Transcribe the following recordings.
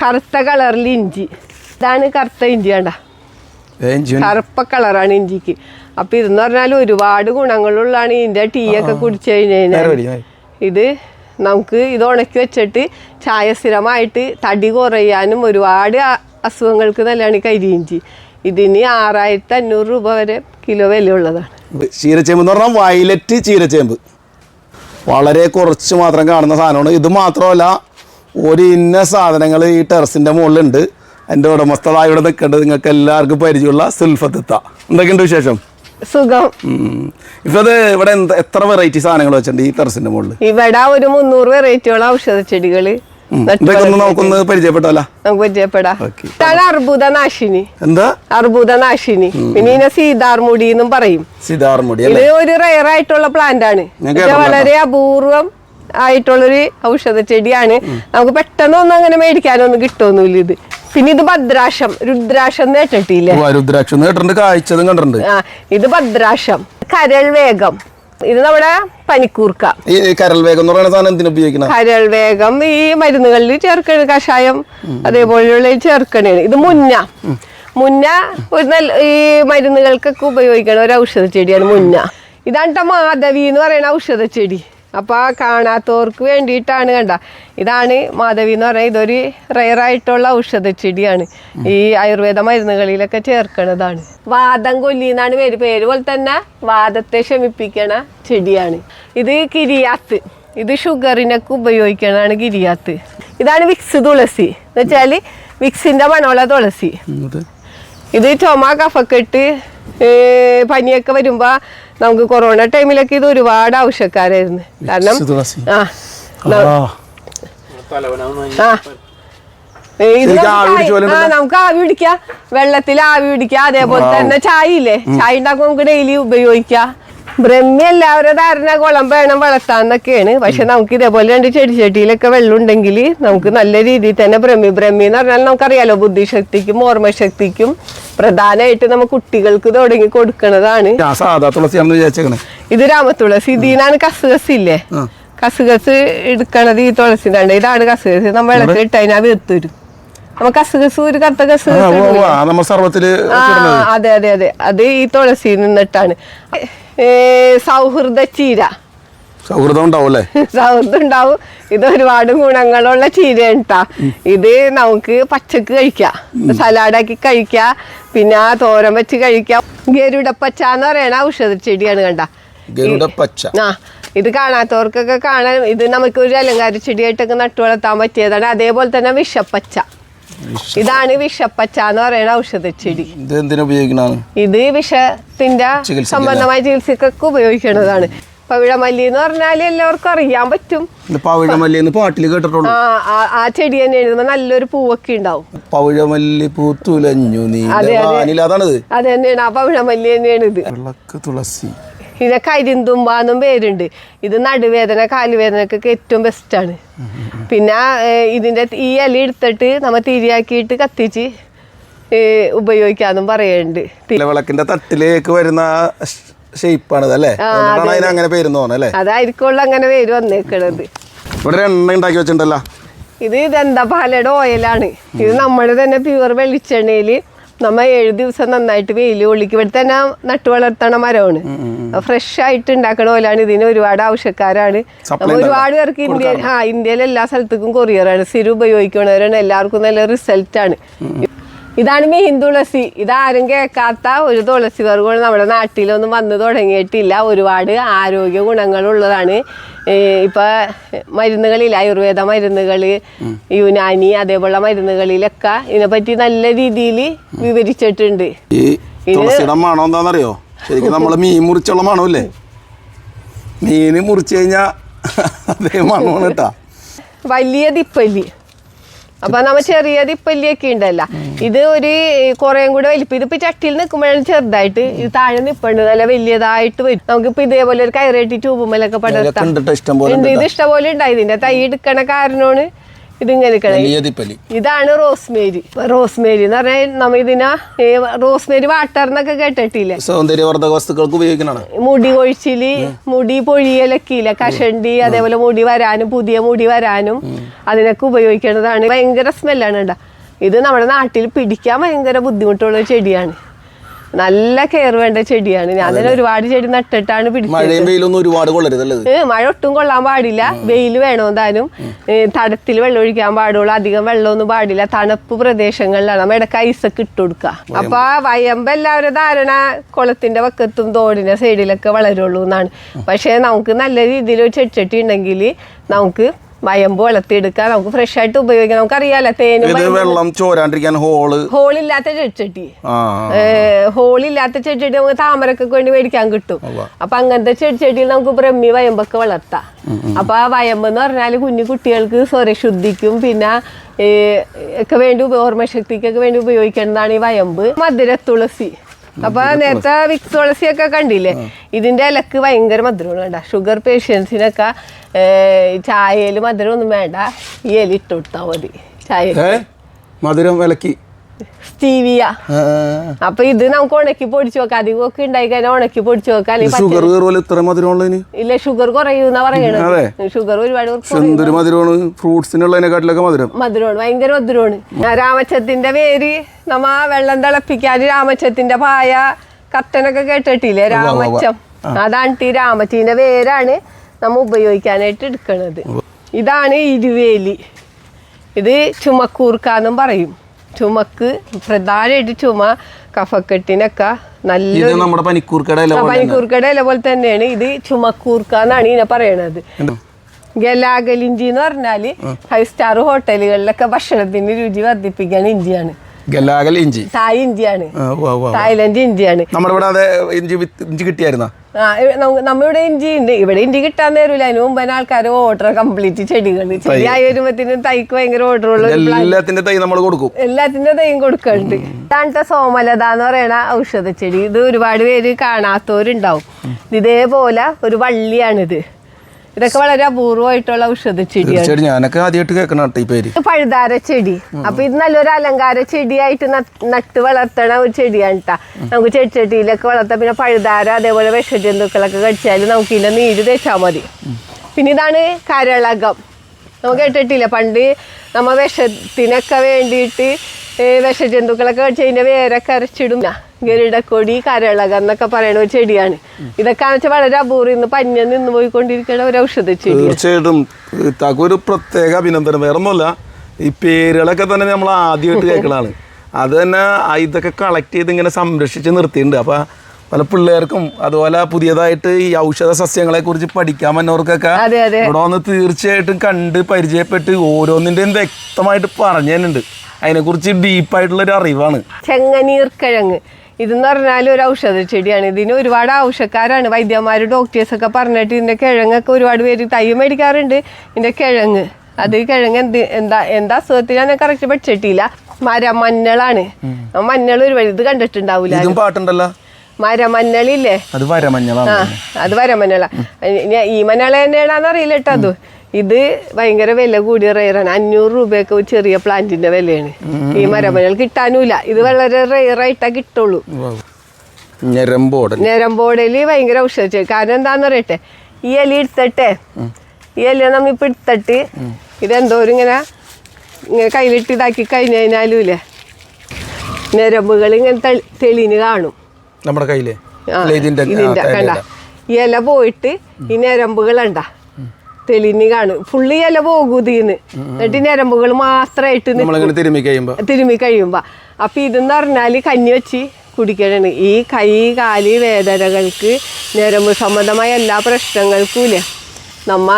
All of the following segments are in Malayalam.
കറുത്ത കളറിൽ ഇഞ്ചി. ഇതാണ് കറുത്ത ഇഞ്ചി വേണ്ട ഇഞ്ചി കറുപ്പ കളറാണ് ഇഞ്ചിക്ക്. അപ്പൊ ഇതെന്ന് പറഞ്ഞാൽ ഒരുപാട് ഗുണങ്ങളുള്ളതാണ് ഇതിന്റെ ടീ ഒക്കെ കുടിച്ചു കഴിഞ്ഞാൽ. ഇത് നമുക്ക് ഇത് ഉണക്കി വെച്ചിട്ട് ചായ സ്ഥിരമായിട്ട് തടി കുറയാനും ഒരുപാട് അസുഖങ്ങൾക്ക് നല്ലതാണ് കരിയിഞ്ചി. ഇതിന് ആറായിരത്തി അഞ്ഞൂറ് രൂപ വരെ കിലോ വിലയുള്ളതാണ്. ചീരച്ചേമ്പ് എന്ന് പറഞ്ഞാൽ വയലറ്റ് ചീരച്ചേമ്പ്. വളരെ കുറച്ച് മാത്രം കാണുന്ന സാധനമാണ്. ഇത് മാത്രമല്ല ഒരു ഇന്ന സാധനങ്ങൾ ഈ ടെറസിന്റെ മുകളിലുണ്ട്. എന്റെ ഉടമസ്ഥത ഇവിടെ നിൽക്കേണ്ടത് നിങ്ങൾക്ക് എല്ലാവർക്കും പരിചയമുള്ള സുൽഫത്തിത്ത. എന്തൊക്കെയുണ്ട് വിശേഷം? സുഖം. ഇപ്പം അത് ഇവിടെ എത്ര വെറൈറ്റി സാധനങ്ങൾ വെച്ചിട്ടുണ്ട് ഈ ടെറസിന്റെ മുകളിൽ ഇവിടെ ഒരു മുന്നൂറ് വെറൈറ്റിയുള്ള ഔഷധ ചെടികൾ. നമുക്കൊന്ന് പരിചയപ്പെട്ടല്ല നമുക്ക് പരിചയപ്പെടാം. ഇതാണ് അർബുദനാശിനി. എന്താ? അർബുദനാശിനി. പിന്നെ ഇതിനെ സീതാർമുടി എന്നും പറയും. സീതാർമുടി ഇത് ഒരു റയർ ആയിട്ടുള്ള പ്ലാന്റ് ആണ്. വളരെ അപൂർവം ആയിട്ടുള്ളൊരു ഔഷധ ചെടിയാണ്. നമുക്ക് പെട്ടെന്നൊന്നും അങ്ങനെ മേടിക്കാനൊന്നും കിട്ടുമൊന്നുമില്ല ഇത്. പിന്നെ ഇത് നേട്ടിട്ടില്ലേ കേട്ടിട്ടില്ലേ? രുദ്രാക്ഷം കാഴ്ചതും കണ്ടിട്ടുണ്ട്. ആ ഇത് ഭദ്രാശം കരൾ വേഗം ഇത് നമ്മുടെ പനിക്കൂർക്ക. ഈ കരൽ വേഗം എന്ന് പറയുന്ന സാധനം എന്തിനു ഉപയോഗിക്കണം? കരൾ വേഗം ഈ മരുന്നുകളിൽ ചേർക്കണ കഷായം അതേപോലെയുള്ള ചേർക്കണേ ഇത് മുന്ന. മുന്ന ഒരു നല്ല ഈ മരുന്നുകൾക്കൊക്കെ ഉപയോഗിക്കണ ഒരു ഔഷധ ചെടിയാണ് മുന്ന. ഇതാണ് മാധവി എന്ന് പറയുന്ന ഔഷധ ചെടി. അപ്പൊ ആ കാണാത്തവർക്ക് വേണ്ടിയിട്ടാണ് കണ്ട. ഇതാണ് മാധവി എന്ന് പറയുന്നത് ഇതൊരു റയർ ആയിട്ടുള്ള ഔഷധ ചെടിയാണ്. ഈ ആയുർവേദ മരുന്നുകളിലൊക്കെ ചേർക്കണതാണ് വാദം കൊല്ലി എന്നാണ് പേര്. പേര് പോലെ തന്നെ വാദത്തെ ശമിപ്പിക്കണ ചെടിയാണ്. ഇത് കിരിയാത്ത്. ഇത് ഷുഗറിനൊക്കെ ഉപയോഗിക്കണതാണ് ഗിരിയാത്ത് ഇതാണ് വിക്സ് തുളസി. എന്ന് വെച്ചാൽ വിക്സിന്റെ മണമുള്ള തുളസി. ഇത് ചുമ കഫക്കെട്ട് പനിയൊക്കെ വരുമ്പോ നമുക്ക് കൊറോണ ടൈമിലൊക്കെ ഇത് ഒരുപാട് ആവശ്യക്കാരായിരുന്നു. കാരണം. ആ നമുക്ക് ആവി ആ നമുക്ക് പിടിക്കാം. വെള്ളത്തിൽ ആവി പിടിക്കാം. അതേപോലെ തന്നെ ചായ ഇല്ലേ ചായ ഉണ്ടാക്കുമ്പോൾ നമുക്ക് ഡെയിലി ഉപയോഗിക്കാം. ബ്രഹ്മി എല്ലാവരും ധാരണ കുളം വേണം വളർത്താന്നൊക്കെയാണ്. പക്ഷെ നമുക്ക് ഇതേപോലെ രണ്ട് ചെടിച്ചട്ടിയിലൊക്കെ വെള്ളം ഉണ്ടെങ്കിൽ നമുക്ക് നല്ല രീതിയിൽ തന്നെ ബ്രഹ്മി ബ്രഹ്മി എന്ന് പറഞ്ഞാൽ നമുക്കറിയാലോ ബുദ്ധിശക്തിക്കും ഓർമ്മശക്തിക്കും പ്രധാനമായിട്ട് നമ്മ കുട്ടികൾക്ക് തുടങ്ങി കൊടുക്കണതാണ്. ഇത് രാമത്തുളസി ഇതിനാണ് കസുകസ് ഇല്ലേ? ആ. കസുകസ് എടുക്കണത് ഈ തുളസിന്റെ ഉണ്ട് ഇതാണ് കസുകസ് നമ്മൾ വെള്ളത്തിൽ വീർത്ത് വരും. നമ്മ കസുകസ് ഒരു കറുത്ത കസുകസ് അതെ അതെ അതെ. അത് ഈ തുളസി നിന്നിട്ടാണ്. സൗഹൃദ ചീര. സൗഹൃദം ഉണ്ടാവും അല്ലേ? സൗഹൃദം ഉണ്ടാവും. ഇത് ഒരുപാട് ഗുണങ്ങളുള്ള ചീരയാണ് ട്ടാ. ഇത് നമുക്ക് പച്ചക്ക് കഴിക്കാം. സലാഡാക്കി കഴിക്കാം. പിന്നെ തോരൻ വെച്ച് കഴിക്കാം. ഗരുഡപ്പച്ച എന്ന് പറയണ ഔഷധ ചെടിയാണ് കണ്ട. ഗരുഡപ്പച്ച. പച്ച ആ ഇത് കാണാത്തവർക്കൊക്കെ കാണാൻ ഇത് നമുക്ക് ഒരു അലങ്കാര ചെടിയായിട്ടൊക്കെ നട്ടു വളർത്താൻ പറ്റിയതാണ്. അതേപോലെ തന്നെ വിഷപ്പച്ച. ഇതാണ് വിഷപ്പച്ച എന്ന് പറയുന്ന ഔഷധ ചെടി ഇത് എന്തിനാ ഉപയോഗിക്കണാണ് ഇത് വിഷത്തിന്റെ? സംബന്ധമായ ചികിത്സക്കൊക്കെ ഉപയോഗിക്കുന്നതാണ് പവിഴമല്ലി എന്ന് പറഞ്ഞാൽ എല്ലാവർക്കും അറിയാൻ പറ്റും. പവിഴമല്ലി എന്ന് പാട്ടിൽ കേട്ടിട്ടുള്ളൂ. ആ ചെടി തന്നെ എഴുതുമ്പോ നല്ലൊരു പൂവൊക്കെ ഉണ്ടാവും. പവിഴമല്ലി പൂത്തുലഞ്ഞു നീ അതെ, അതെ. തന്നെയാണ്. ആ പവിഴമല്ലി തന്നെയാണ് ഇത് തുളസി. ഇതിനെ കരിന്തുമ്പാന്നും പേരുണ്ട്. ഇത് നടുവേദന കാലുവേദനക്കൊക്കെ ഏറ്റവും ബെസ്റ്റാണ് പിന്നെ ഇതിന്റെ ഇതിന്റെ ഈ ഇല എടുത്തിട്ട് നമ്മൾ തിരിയാക്കിയിട്ട് കത്തിച്ച് ഉപയോഗിക്കാന്നും പറയുന്നുണ്ട് വിളക്കിന്റെ തട്ടിലേക്ക് വരുന്ന ഷേപ്പാണ് അല്ലേ? അങ്ങനെ പേര് അതായിരിക്കുള്ള അങ്ങനെ പേര് വന്നേക്കണത്. ഇവിടെ എണ്ണ ഉണ്ടാക്കി വെച്ചിട്ടുണ്ടല്ലോ. ഇത് ദന്തപാലയുടെ ഓയിലാണ് ഇത് നമ്മൾ തന്നെ പ്യുവർ വെളിച്ചെണ്ണയിൽ നമ്മ ഏഴ് ദിവസം നന്നായിട്ട് വെയിൽ കൊള്ളിക്കും. ഇവിടെ തന്നെ നട്ടു വളർത്തണ മരമാണ്. ഫ്രഷ് ആയിട്ട് ഉണ്ടാക്കണ പോലാണ് ഇതിന് ഒരുപാട് ആവശ്യക്കാരാണ്. ഒരുപാട് പേർക്ക് ഇന്ത്യ ആ ഇന്ത്യയിലെ എല്ലാ സ്ഥലത്തേക്കും കൊറിയറാണ് സ്ഥിരം ഉപയോഗിക്കണവരാണ്. എല്ലാവർക്കും നല്ല റിസൾട്ടാണ് ഇതാണ് മീൻ തുളസി. ഇതാരും കേൾക്കാത്ത ഒരു തുളസി വർഗമാണ് നമ്മുടെ നാട്ടിലൊന്നും വന്നു തുടങ്ങിയിട്ടില്ല. ഒരുപാട് ആരോഗ്യ ഗുണങ്ങളുള്ളതാണ്. ഏ, ഇപ്പൊ മരുന്നുകളിൽ ആയുർവേദ മരുന്നുകൾ യുനാനി അതേപോലുള്ള മരുന്നുകളിലൊക്കെ ഇതിനെപ്പറ്റി നല്ല രീതിയിൽ വിവരിച്ചിട്ടുണ്ട്. ഈ തുളസിയുടെ മണം എന്താണെന്നറിയോ? ശരിക്കും നമ്മൾ മീൻ മുറിച്ചുള്ള മണമല്ലേ? മീൻ മുറിച്ചു കഴിഞ്ഞാൽ അതേ മണമാണ് കേട്ടാ വലിയ ദിപ്പല്ലി അപ്പൊ നമ്മ ചെറിയ തിപ്പല്ലിയൊക്കെ ഉണ്ടല്ല. ഇത് ഒരു കുറേം കൂടെ വലിപ്പം. ഇതിപ്പോ ചട്ടിയിൽ നിൽക്കുമ്പോഴാണ് ചെറുതായിട്ട് ഇത് താഴെ നിപ്പുണ്ട്. നല്ല വലിയതായിട്ട് വരും. നമുക്കിപ്പോ ഇതേപോലെ ഒരു കയറേറ്റി ട്യൂബുമ്മലൊക്കെ ഇതിലൊക്കെ പടർത്താം. ഉണ്ട് ഉണ്ട്? ഇത് ഇഷ്ടംപോലെ ഉണ്ടായി. ഇതിന്റെ തൈ എടുക്കണ കാരണമാണ് ഇതിങ്ങനെ ഇതാണ് റോസ്മേരി. റോസ്മേരി എന്ന് പറഞ്ഞാൽ നമ്മ ഇതിനെ റോസ്മേരി വാട്ടർ എന്നൊക്കെ കേട്ടിട്ടില്ലേ? സൗന്ദര്യവർദ്ധക വസ്തുക്കൾക്ക് ഉപയോഗിക്കണം മുടി കൊഴിച്ചിൽ മുടി പൊഴിയലൊക്കെ ഇല്ല കഷണ്ടി അതേപോലെ മുടി വരാനും പുതിയ മുടി വരാനും അതിനൊക്കെ ഉപയോഗിക്കേണ്ടതാണ് ഭയങ്കര സ്മെല്ലാണ് ഇത് നമ്മുടെ നാട്ടിൽ പിടിക്കാൻ ഭയങ്കര ബുദ്ധിമുട്ടുള്ള ചെടിയാണ്. നല്ല കെയർ വേണ്ട ചെടിയാണ്. ഞാൻ തന്നെ ഒരുപാട് ചെടി നട്ടിട്ടാണ് പിടിച്ചത്. മഴയും വെയിലൊന്നും ഒരുപാട് കൊള്ളരുതല്ലേ ഇത്? മഴ ഒട്ടും കൊള്ളാൻ പാടില്ല. വെയിൽ വേണോ എന്തായാലും. തടത്തിൽ വെള്ളം ഒഴിക്കാൻ പാടുള്ളൂ. അധികം വെള്ളമൊന്നും പാടില്ല. തണുപ്പ് പ്രദേശങ്ങളിലാണ്. നമ്മ ഇടയ്ക്ക് ഐസൊക്കെ ഇട്ട് കൊടുക്കുക. അപ്പൊ ആ വയമ്പ് എല്ലാവരും ധാരണ കുളത്തിന്റെ പക്കത്തും തോടിന്റെ സൈഡിലൊക്കെ വളരുള്ളൂ എന്നാണ്. പക്ഷെ നമുക്ക് നല്ല രീതിയിൽ ഒരു ചെടിച്ചട്ടി ഉണ്ടെങ്കിൽ നമുക്ക് വയമ്പ് വളർത്തിയെടുക്കാം നമുക്ക് ഫ്രഷ് ആയിട്ട് ഉപയോഗിക്കാം. നമുക്കറിയാലോ തേനും വെള്ളം ചോരാണ്ടിരിക്കാൻ ഹോൾ ഹോളില്ലാത്ത ചെടിച്ചട്ടി. ഹോളില്ലാത്ത ചെടിച്ചട്ടി നമുക്ക് താമരക്കൊക്കെ വേണ്ടി മേടിക്കാൻ കിട്ടും. അപ്പൊ അങ്ങനത്തെ ചെടിച്ചട്ടിയിൽ നമുക്ക് ബ്രഹ്മി വയമ്പൊക്കെ വളർത്താം. അപ്പൊ ആ വയമ്പ് എന്ന് പറഞ്ഞാൽ കുഞ്ഞു കുട്ടികൾക്ക് സ്വരശുദ്ധിക്കും പിന്നെ ഒക്കെ വേണ്ടി ഓർമ്മശക്തിക്കൊക്കെ വേണ്ടി ഉപയോഗിക്കേണ്ടതാണ് ഈ വയമ്പ്. മധുര തുളസി. അപ്പൊ നേരത്തെ വിക്സ് തുളസി ഒക്കെ കണ്ടില്ലേ? ഇതിന്റെ ഇലക്ക് ഭയങ്കര മധുരമാണ് വേണ്ട ഷുഗർ പേഷ്യൻസിനൊക്കെ ചായയിൽ മധുരം ഒന്നും വേണ്ട. ഈ ഇല ഇട്ട് കൊടുത്താൽ മതി. ചായ മധുരം വിലക്കി. സ്റ്റീവിയ. അപ്പൊ ഇത് നമുക്ക് ഉണക്കി പൊടിച്ചു വെക്കാം. അധികമൊക്കെ ഉണ്ടായി കഴിഞ്ഞാൽ ഉണക്കി പൊടിച്ചു വെക്കാം. ഇല്ല ഷുഗർ കുറയൂന്നാ പറയണത്. ഷുഗർ ഒരുപാട് മധുരമാണ്. ഫ്രൂട്ട്സിനുള്ളതിനെക്കാട്ടിലൊക്കെ മധുരം. മധുരമാണ്. ഭയങ്കര മധുരമാണ്. രാമച്ചത്തിന്റെ പേര് നമ്മ വെള്ളം തിളപ്പിക്കാൻ രാമച്ചത്തിന്റെ പായ കത്തനൊക്കെ കേട്ടിട്ടില്ലേ? രാമച്ചം. അതാണ് ഈ രാമച്ചീന്റെ പേരാണ് നമ്മ ഉപയോഗിക്കാനായിട്ട് എടുക്കണത്. ഇതാണ് ഇരുവേലി. ഇത് ചുമക്കൂർക്കാന്നും പറയും. ചുമക്ക് പ്രധാനമായിട്ട് ചുമ കഫക്കെട്ടിനൊക്കെ നല്ല നമ്മുടെ പനിക്കൂർക്കട ഇല പോലെ പനിക്കൂർക്കയുടെ ഇല പോലെ തന്നെയാണ് ഇത് ചുമക്കൂർക്ക എന്നാണ് ഇതിനെ പറയണത്. ഉണ്ട്. ഗലാഗലിഞ്ചി എന്ന് പറഞ്ഞാൽ ഫൈവ് സ്റ്റാർ ഹോട്ടലുകളിലൊക്കെ ഭക്ഷണത്തിന് രുചി വർദ്ധിപ്പിക്കാൻ ഇഞ്ചിയാണ്. ഗലാഗൽ ഇഞ്ചി. തായ് ഇഞ്ചിയാണ്. തായ്ലൻഡ് ഇഞ്ചിയാണ്. നമ്മുടെ ഇവിടെ ഇഞ്ചി ഇഞ്ചി കിട്ടിയായിരുന്ന? ഇവ- ഇഞ്ചി ഉണ്ട്. ഇവിടെ ഇഞ്ചി കിട്ടാൻ നേരമില്ല അതിന് മുമ്പ് ആൾക്കാർ ഓർഡർ കംപ്ലീറ്റ് ചെടികൾ ചെടിയായി വരുമ്പോഴത്തേനും തൈക്ക് ഭയങ്കര ഓർഡർ ഉള്ളു എല്ലാത്തിന്റെ തൈ നമ്മൾ കൊടുക്കും. എല്ലാത്തിന്റെ തൈയും കൊടുക്കുന്നുണ്ട് ഇതാണ്ടെ സോമലത എന്ന് പറയുന്ന ഔഷധ ചെടി ഇത് ഒരുപാട് പേര് കാണാത്തവരുണ്ടാവും. ഇതേപോലെ ഒരു വള്ളിയാണിത്. ഇതൊക്കെ വളരെ അപൂർവമായിട്ടുള്ള ഔഷധ ചെടിയാണ്. ഞാനൊക്കെ ആദ്യമായിട്ട് കേൾക്കണം ഈ പേര്. പഴുതാര ചെടി. അപ്പൊ ഇത് നല്ലൊരു അലങ്കാര ചെടിയായിട്ട് നട്ട് വളർത്തണ ഒരു ചെടിയാണ് കേട്ടാ നമുക്ക് ചെടിച്ചട്ടിയിലൊക്കെ വളർത്താം. പിന്നെ പഴുതാര അതേപോലെ വിഷജന്തുക്കളൊക്കെ കടിച്ചാൽ നമുക്ക് ഇതിന്റെ നീര് തേച്ചാൽ മതി. പിന്നെ ഇതാണ് കരളകം. നമുക്ക് കേട്ടിട്ടില്ല? പണ്ട് നമ്മ വിഷത്തിനൊക്കെ വേണ്ടിയിട്ട് വിഷജന്തുക്കളൊക്കെ കടിച്ച് അതിന്റെ വേരൊക്കെ അരച്ചിടും. ഗരുടക്കൊടി കരളക എന്നൊക്കെ പറയുന്ന ഒരു ചെടിയാണ്. ഇതൊക്കെ വെച്ചാൽ വളരെ അപൂർവം ഇന്ന് പഞ്ഞ നിന്ന് പോയിക്കൊണ്ടിരിക്കുന്ന ഒരു ഔഷധ ചെടി തീർച്ചയായിട്ടും. ഒരു പ്രത്യേക അഭിനന്ദനം. വേറെ ഒന്നുമല്ല ഈ പേരുകളൊക്കെ തന്നെ നമ്മൾ ആദ്യമായിട്ട് കേൾക്കണതാണ്. അത് തന്നെ ഇതൊക്കെ കളക്ട് ചെയ്ത് ഇങ്ങനെ സംരക്ഷിച്ച് നിർത്തിയിട്ടുണ്ട്. അപ്പോൾ പല പിള്ളേർക്കും അതുപോലെ പുതിയതായിട്ട് ഈ ഔഷധ സസ്യങ്ങളെ കുറിച്ച് പഠിക്കാൻ വന്നവർക്കൊക്കെ ഇവിടെ വന്ന് തീർച്ചയായിട്ടും കണ്ട് പരിചയപ്പെട്ട് ഓരോന്നിന്റെയും വ്യക്തമായിട്ട് പറഞ്ഞു തരുന്നുണ്ട്. അതിനെക്കുറിച്ച് ഡീപ്പായിട്ടുള്ള ഒരു അറിവാണ്. ചെങ്ങനീർക്കിഴങ്ങ് ഇതെന്ന് പറഞ്ഞാൽ ഒരു ഔഷധ ചെടിയാണ്. ഇതിന് ഒരുപാട് ആവശ്യക്കാരാണ്. വൈദ്യന്മാർ ഡോക്ടേഴ്സ് ഒക്കെ പറഞ്ഞിട്ട് ഇതിന്റെ കിഴങ്ങൊക്കെ ഒരുപാട് പേര് തൈ മേടിക്കാറുണ്ട്. ഇതിന്റെ കിഴങ്ങ്. അത് കിഴങ്ങ് എന്ത് എന്താ എന്താ അസുഖത്തിനാണ് കറക്റ്റ് പഠിച്ചിട്ടില്ല. മരമഞ്ഞളാണ്. മഞ്ഞളാണ് മഞ്ഞൾ ഒരുപാട് ഇത് കണ്ടിട്ടുണ്ടാവൂല. ഇതും പാട്ടുണ്ടല്ലോ? മരമഞ്ഞളില്ലേ? അത് വരമഞ്ഞളാണ്. ആ അത് വരമഞ്ഞള. ഈ മഞ്ഞള തന്നെയാണെന്ന് അറിയില്ല കേട്ടോ അത്. ഇത് ഭയങ്കര വില കൂടിയ റെയറാണ് അഞ്ഞൂറ് രൂപയൊക്കെ ഒരു ചെറിയ പ്ലാന്റിന്റെ വിലയാണ്. ഈ മരമഞ്ഞൾ കിട്ടാനുമില്ല. ഇത് വളരെ റെയറായിട്ടാ കിട്ടുള്ളൂ. ഞരമ്പോടൻ ഞരമ്പോടൽ ഭയങ്കര ഔഷധ കാരണം എന്താന്ന് പറയട്ടെ ഈ എലി എടുത്തട്ടെ? ഈ ഇല നമ്മിപ്പോ എടുത്തിട്ട് ഇതെന്തോരം ഇങ്ങനെ ഇങ്ങനെ കയ്യിലിട്ട് ഇതാക്കി കഴിഞ്ഞു കഴിഞ്ഞാലും ഇല്ലേ ഞരമ്പുകൾ ഇങ്ങനെ തെളി- തെളിഞ്ഞ് കാണും. നമ്മുടെ കയ്യിലെ? ഇതിന്റെ കണ്ട. ഈ ഇല പോയിട്ട് ഈ ഞരമ്പുകളുണ്ട തെളിഞ്ഞ് കാണും. ഫുള്ള് ഇല പോകും ഇതിന്ന് എന്നിട്ട് ഞരമ്പുകൾ മാത്രമായിട്ട് തിരുമി കഴിയുമ്പോ. അപ്പൊ ഇതെന്ന് പറഞ്ഞാൽ കഞ്ഞി വെച്ച് കുടിക്കണാണ് ഈ കൈ കാൽ വേദനകൾക്ക് ഞരമ്പ് സംബന്ധമായ എല്ലാ പ്രശ്നങ്ങൾക്കും ഇല്ലേ? നമ്മ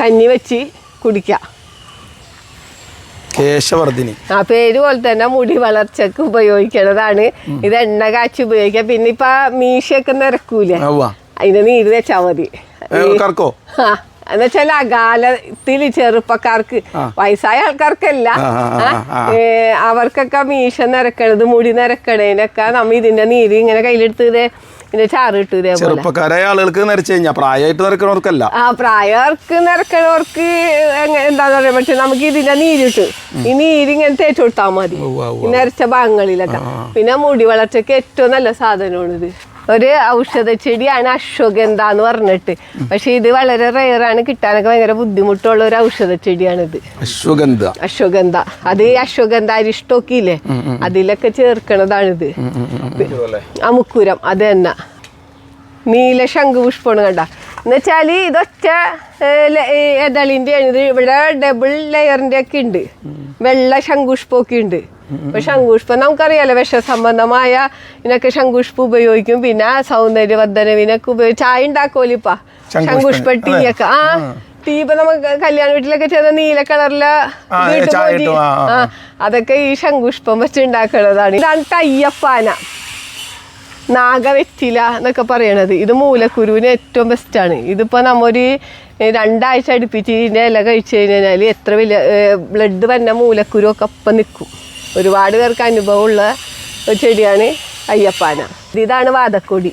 കഞ്ഞി വെച്ച് കുടിക്കാം. കേശവർദ്ധിനി. ആ പേര് പോലെ തന്നെ മുടി വളർച്ചക്ക് ഉപയോഗിക്കണതാണ്. ഇത് എണ്ണ കാച്ചി ഉപയോഗിക്കാം. പിന്നെ ഇപ്പൊ മീശയൊക്കെ നിരക്കൂലേ അതിന് നീര് വെച്ചാ മതി. കർക്കോ ആ, എന്നുവെച്ചാൽ അകാലത്തിൽ ചെറുപ്പക്കാർക്ക് വയസ്സായ ആൾക്കാർക്കല്ല. ആ, ആ, ആ, ആ, അവർക്കൊക്കെ മീശ നിരക്കണത് മുടി നിരക്കണേനൊക്കെ നമ്മ ഇതിന്റെ നീര് ഇങ്ങനെ കയ്യിലെടുത്ത് പിന്നെ ചെറുപ്പക്കാരായ ആളുകൾക്ക് നരച്ചു കഴിഞ്ഞാൽ പ്രായമായിട്ട് നിരക്കണവർക്കല്ല. ആ പ്രായവർക്ക് നിരക്കണവർക്ക് എന്താന്ന് പറയാൻ പക്ഷെ നമുക്ക് ഇതിന്റെ നീരിട്ട്. ഈ നീര് ഇങ്ങനെ തേച്ചു കൊടുത്താൽ മതി. നരച്ച ഭാഗങ്ങളിലൊക്കെ. പിന്നെ മുടി വളർച്ചയ്ക്ക് ഏറ്റവും നല്ല സാധനമാണിത്. ഇത് ഒരു ഔഷധ ചെടിയാണ് അശ്വഗന്ധ എന്ന് പറഞ്ഞിട്ട്. പക്ഷെ ഇത് വളരെ റയറാണ് കിട്ടാനൊക്കെ ഭയങ്കര ബുദ്ധിമുട്ടുള്ള ഒരു ഔഷധ ചെടിയാണിത്. അശ്വഗന്ധ. അശ്വഗന്ധ. അത് ഈ അശ്വഗന്ധ അരിഷ്ടമൊക്കെ ഇല്ലേ അതിലൊക്കെ ചേർക്കണതാണിത്. അമുക്കുരം മുക്കുരം അത് തന്നെ. നീല ശംഖുപുഷ്പമാണ് കണ്ട. എന്നുവെച്ചാൽ ഇതൊറ്റ എതളിന്റെ ഇത് ഇവിടെ ഡബിൾ ലെയറിന്റെ ഒക്കെ ഉണ്ട്. വെള്ള ശങ്കുഷ്പൊക്കെ ഉണ്ട്. അപ്പൊ ശംഖുഷ്പം നമുക്കറിയാലോ വിഷസംബന്ധമായ ഇതിനൊക്കെ ശങ്കുഷ്പ ഉപയോഗിക്കും. പിന്നെ സൗന്ദര്യവർദ്ധനവിനൊക്കെ ഉപയോഗിച്ച് ചായ ഉണ്ടാക്കുമല്ലോ ശങ്കുഷ്പ ടീയൊക്കെ ആ ടീ ഇപ്പൊ നമുക്ക് കല്യാണ വീട്ടിലൊക്കെ ചെന്ന നീല കളറിലെ. ആ അതൊക്കെ ഈ ശങ്കുഷ്പം വെച്ച് ഉണ്ടാക്കുന്നതാണ് ഇതാണ് തയ്യപ്പാന. നാഗവെറ്റില എന്നൊക്കെ പറയണത്. ഇത് മൂലക്കുരുവിന് ഏറ്റവും ബെസ്റ്റാണ് ഇതിപ്പോൾ നമ്മൊരു രണ്ടാഴ്ച അടുപ്പിച്ച് ഇതിന്റെ ഇല കഴിച്ചു കഴിഞ്ഞാൽ എത്ര വലിയ ബ്ലഡ് വന്ന മൂലക്കുരു ഒക്കെ ഒപ്പം നിൽക്കും ഒരുപാട് പേർക്ക് അനുഭവമുള്ള ഒരു ചെടിയാണ് അയ്യപ്പാന. ഇതാണ് വാതക്കൊടി.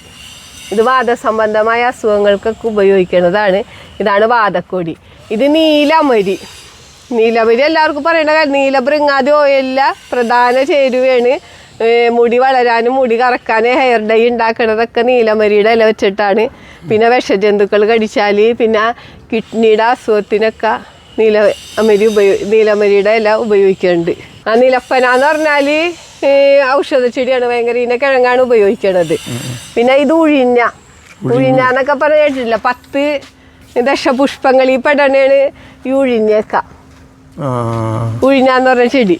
ഇത് വാദസംബന്ധമായ അസുഖങ്ങൾക്കൊക്കെ ഉപയോഗിക്കുന്നതാണ് ഇതാണ് വാതക്കൊടി. ഇത് നീലമരി. നീലമരി എല്ലാവർക്കും പറയേണ്ട കാര്യം നീലബൃങ്ങാതി ഓയിലിലെ പ്രധാന ചേരുവയാണ്. മുടി വളരാനും മുടി കറക്കാനും ഹെയർ ഡൈ ഉണ്ടാക്കണതൊക്കെ നീലമരിയുടെ ഇല വെച്ചിട്ടാണ്. പിന്നെ വിഷജന്തുക്കൾ കടിച്ചാൽ പിന്നെ കിഡ്നിയുടെ അസുഖത്തിനൊക്കെ നീല അമരി ഉപയോ നീലമരിയുടെ ഇല ഉപയോഗിക്കുന്നുണ്ട് ആ നിലപ്പന എന്ന് പറഞ്ഞാൽ ഔഷധ ചെടിയാണ് ഭയങ്കര ഇതിനെ കിഴങ്ങാണ് ഉപയോഗിക്കണത്. പിന്നെ ഇത് ഉഴിഞ്ഞ. ഉഴിഞ്ഞ. എന്നൊക്കെ പറഞ്ഞിട്ടില്ല പത്ത് ദശപുഷ്പങ്ങൾ ഈ പെടണേണ് ഈ ഉഴിഞ്ഞേക്ക. ഉഴിഞ്ഞ എന്ന് പറഞ്ഞ ചെടി.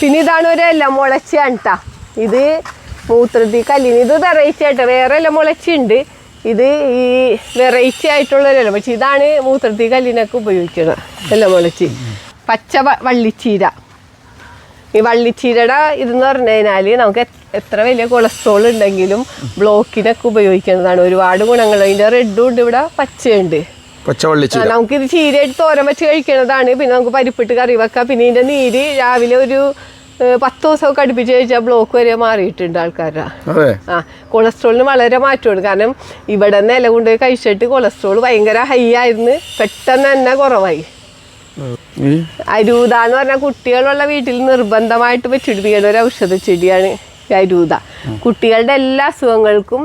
പിന്നെ ഇതാണ് ഒരു എല്ല മുളച്ചാണ് അണ്ട ഇത് മൂത്രത്തി കല്ലിന് ഇത് വെറൈറ്റി ആയിട്ട് വേറെ എല്ലാം മുളച്ചുണ്ട് ഇത് ഈ വെറൈറ്റി ആയിട്ടുള്ള ഇല പക്ഷെ ഇതാണ് മൂത്രത്തി കല്ലിനൊക്കെ ഉപയോഗിക്കുന്നത് എല്ലാം മുളച്ച്. പച്ച വള്ളിച്ചീര. ഈ വള്ളിച്ചീരയുടെ ഇതെന്ന് പറഞ്ഞു കഴിഞ്ഞാൽ നമുക്ക് എത്ര വലിയ കൊളസ്ട്രോൾ ഉണ്ടെങ്കിലും ബ്ലോക്കിനൊക്കെ ഉപയോഗിക്കുന്നതാണ്. ഒരുപാട് ഗുണങ്ങൾ. അതിന്റെ റെഡും ഉണ്ട് ഇവിടെ പച്ചയുണ്ട്. പച്ചവള്ളിച്ചീര നമുക്കിത് ചീരയായിട്ട് തോരൻ വെച്ച് കഴിക്കണതാണ്. പിന്നെ നമുക്ക് പരിപ്പിട്ട് കറി വെക്കാം. പിന്നെ ഇതിന്റെ നീര് രാവിലെ ഒരു പത്ത് ദിവസമൊക്കെ അടുപ്പിച്ച് കഴിച്ചാൽ ബ്ലോക്ക് വരെ മാറിയിട്ടുണ്ട് ആൾക്കാരുടെ. ആ കൊളസ്ട്രോളിന് വളരെ മാറ്റമുണ്ട് കാരണം ഇവിടെ നിന്ന് ഇല കൊണ്ടുപോയി കഴിച്ചിട്ട് കൊളസ്ട്രോൾ ഭയങ്കര ഹൈ ആയിരുന്നു. പെട്ടെന്ന് തന്നെ കുറവായി. അരൂത എന്ന് പറഞ്ഞാൽ കുട്ടികളുള്ള വീട്ടിൽ നിർബന്ധമായിട്ട് വെച്ചിടിപ്പിക്കേണ്ട ഒരു ഔഷധ ചെടിയാണ് അരൂത. കുട്ടികളുടെ എല്ലാ അസുഖങ്ങൾക്കും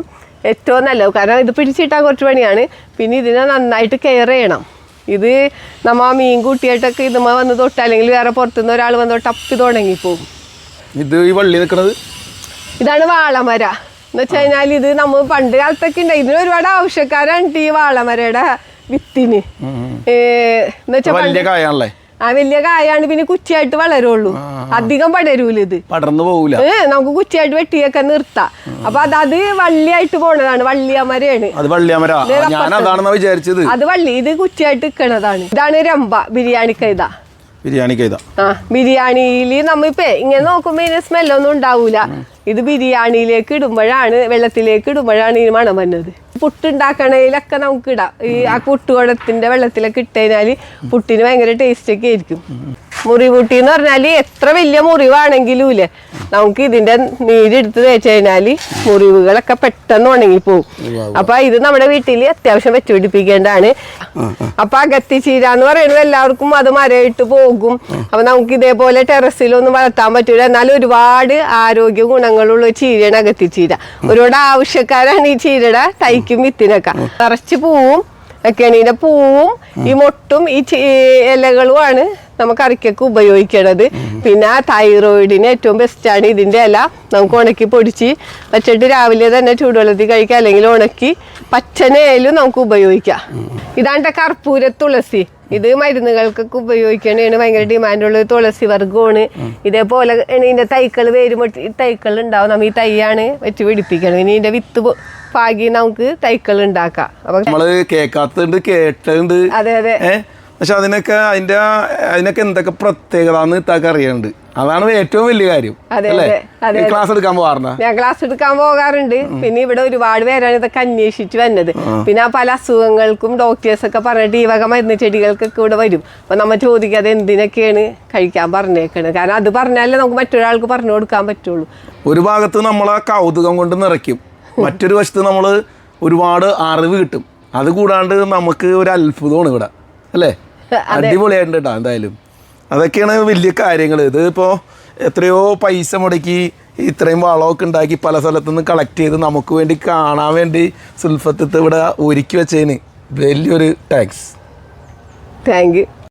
ഏറ്റവും നല്ലത്. കാരണം ഇത് പിടിച്ചിട്ടാൽ കുറച്ച് പണിയാണ്. പിന്നെ ഇതിനെ നന്നായിട്ട് കെയർ ചെയ്യണം. ഇത് നമ്മ മീൻ കൂട്ടിയിട്ടൊക്കെ ഇതുമ്മ വന്ന് തൊട്ട് അല്ലെങ്കിൽ വേറെ പുറത്തുനിന്ന് ഒരാൾ വന്ന് തൊട്ട് അപ്പി തുടങ്ങിപ്പോവും ഇത് ഈ വള്ളി നിൽക്കുന്നത് ഇതാണ് വാളമര. എന്ന് വെച്ച് കഴിഞ്ഞാൽ ഇത് നമ്മൾ പണ്ട് കാലത്തൊക്കെ ഉണ്ട്. ഇതിന് ഒരുപാട് ആവശ്യക്കാരാണ് ഈ വാളമരയുടെ വിത്തിന്. എന്ന് വെച്ചാൽ ആ വലിയ കായാണ് പിന്നെ കുറ്റിയായിട്ട് വളരുള്ളൂ. അധികം പടരൂല ഇത് പടർന്നു പോകൂല ഏ നമുക്ക് കുറ്റിയായിട്ട് വെട്ടിയൊക്കെ നിർത്താം. അപ്പൊ അത് അത് വള്ളിയായിട്ട് പോണതാണ് വള്ളിയമരയാണ്. അത് വള്ളിയാമര. ഞാൻ അതാണെന്നാ വിചാരിച്ചത്. അത് വള്ളി ഇത് കുറ്റിയായിട്ട് നിൽക്കണതാണ് ഇതാണ് രമ്പ ബിരിയാണി കൈത ബിരിയാണി കൈത ആ ബിരിയാണിയിൽ നമ്മിപ്പേ ഇങ്ങനെ നോക്കുമ്പോ ഇതിന് സ്മെല്ലൊന്നും ഉണ്ടാവൂല. ഇത് ബിരിയാണിയിലേക്ക് ഇടുമ്പോഴാണ് വെള്ളത്തിലേക്ക് ഇടുമ്പോഴാണ് ഈ മണം വന്നത്. പുട്ടുണ്ടാക്കണതിലൊക്കെ നമുക്ക് ഇടാം ഈ ആ പുട്ടുകുടത്തിന്റെ വെള്ളത്തിലൊക്കെ ഇട്ട് കഴിഞ്ഞാൽ പുട്ടിന് ഭയങ്കര ടേസ്റ്റ് ഒക്കെ ആയിരിക്കും. മുറിവുട്ടി എന്ന് പറഞ്ഞാൽ എത്ര വലിയ മുറിവാണെങ്കിലും ഇല്ലേ നമുക്ക് ഇതിന്റെ നീരെടുത്ത് തേച്ച് കഴിഞ്ഞാൽ മുറിവുകളൊക്കെ പെട്ടെന്ന് ഉണങ്ങി ഉണങ്ങിപ്പോവും അപ്പൊ ഇത് നമ്മുടെ വീട്ടിൽ അത്യാവശ്യം വെച്ചുപിടിപ്പിക്കേണ്ടതാണ് അപ്പൊ അകത്തിച്ചീര എന്ന് പറയുന്നത് എല്ലാവർക്കും അത് മരയിട്ട് പോകും. അപ്പൊ നമുക്ക് ഇതേപോലെ ടെറസിലൊന്നും വളർത്താൻ പറ്റൂല. എന്നാൽ ഒരുപാട് ആരോഗ്യ ഗുണങ്ങളുള്ള ചീരയാണ് അകത്തിച്ചീര ഒരുപാട് ആവശ്യക്കാരാണ് ഈ ചീരയുടെ തൈക്കും വിത്തിനൊക്കെ. നിറച്ച് പൂവും ഇതിന്റെ പൂവും ഈ മൊട്ടും ഈ ഇലകളുമാണ് നമുക്ക് അരക്കൊക്കെ ഉപയോഗിക്കണത്. പിന്നെ തൈറോയിഡിന് ഏറ്റവും ബെസ്റ്റാണ് ഇതിന്റെ ഇല നമുക്ക് ഉണക്കി പൊടിച്ച് വെച്ചിട്ട് രാവിലെ തന്നെ ചൂടുവെള്ളത്തിൽ കഴിക്കാം അല്ലെങ്കിൽ ഉണക്കി പച്ചനയിലും നമുക്ക് ഉപയോഗിക്കാം. ഇതാണ്ട കർപ്പൂര തുളസി. ഇത് മരുന്നുകൾക്കൊക്കെ ഉപയോഗിക്കണേണ്. ഭയങ്കര ഡിമാൻഡുള്ള തുളസി വർഗമാണ് ഇതേപോലെ ഇതിന്റെ തൈക്കൾ വേരുമൊട്ടി തൈക്കൾ ഉണ്ടാവും. നമ്മൾ ഈ തൈയാണ് വെച്ച് പിടിപ്പിക്കണം ഇനി ഇതിന്റെ വിത്ത് പാകി നമുക്ക് തൈക്കൾ ഉണ്ടാക്കാം. അപ്പൊ നമ്മൾ കേൾക്കാത്തുണ്ട് കേട്ടുണ്ട് അതെ അതെ. പക്ഷെ അതിനൊക്കെ അതിന്റെ അതിനൊക്കെ എന്തൊക്കെ പ്രത്യേകത ഇത്താക്ക് അറിയാനുണ്ട് അതാണ് ഏറ്റവും വലിയ കാര്യം അല്ലേ? ക്ലാസ് എടുക്കാൻ പോകാറുണ്ട്? ഞാൻ ക്ലാസ് എടുക്കാൻ പോകാറുണ്ട്. പിന്നെ ഇവിടെ ഒരുപാട് പേരാണ് ഇതൊക്കെ അന്വേഷിച്ചു വന്നത്. പിന്നെ ആ പല അസുഖങ്ങൾക്കും ഡോക്ടേഴ്സ് ഒക്കെ പറഞ്ഞിട്ട് ഈ വക മരുന്ന് ചെടികൾക്കൊക്കെ ഇവിടെ വരും. അപ്പൊ നമ്മൾ ചോദിക്കാതെ എന്തിനൊക്കെയാണ് കഴിക്കാൻ പറഞ്ഞേക്കണത്? കാരണം അത് പറഞ്ഞാലേ നമുക്ക് മറ്റൊരാൾക്ക് പറഞ്ഞു കൊടുക്കാൻ പറ്റുള്ളൂ. ഒരു ഭാഗത്ത് നമ്മളെ കൗതുകം കൊണ്ട് നിറയ്ക്കും. മറ്റൊരു വശത്ത് നമ്മൾ ഒരുപാട് അറിവ് കിട്ടും. അത് കൂടാണ്ട് നമുക്ക് ഒരു അത്ഭുതമാണ് ഇവിടെ അല്ലേ? അടിപൊളിയായിട്ടുണ്ട് കേട്ടോ എന്തായാലും. അതൊക്കെയാണ് വലിയ കാര്യങ്ങൾ ഇത് ഇപ്പോൾ എത്രയോ പൈസ മുടക്കി ഇത്രയും വളമൊക്കെ ഉണ്ടാക്കി പല സ്ഥലത്തു നിന്ന് കളക്ട് ചെയ്ത് നമുക്ക് വേണ്ടി കാണാൻ വേണ്ടി സുൽഫത്ത് ഇവിടെ ഒരുക്കി വെച്ചതിന് വലിയൊരു ടാക്സ് താങ്ക് യു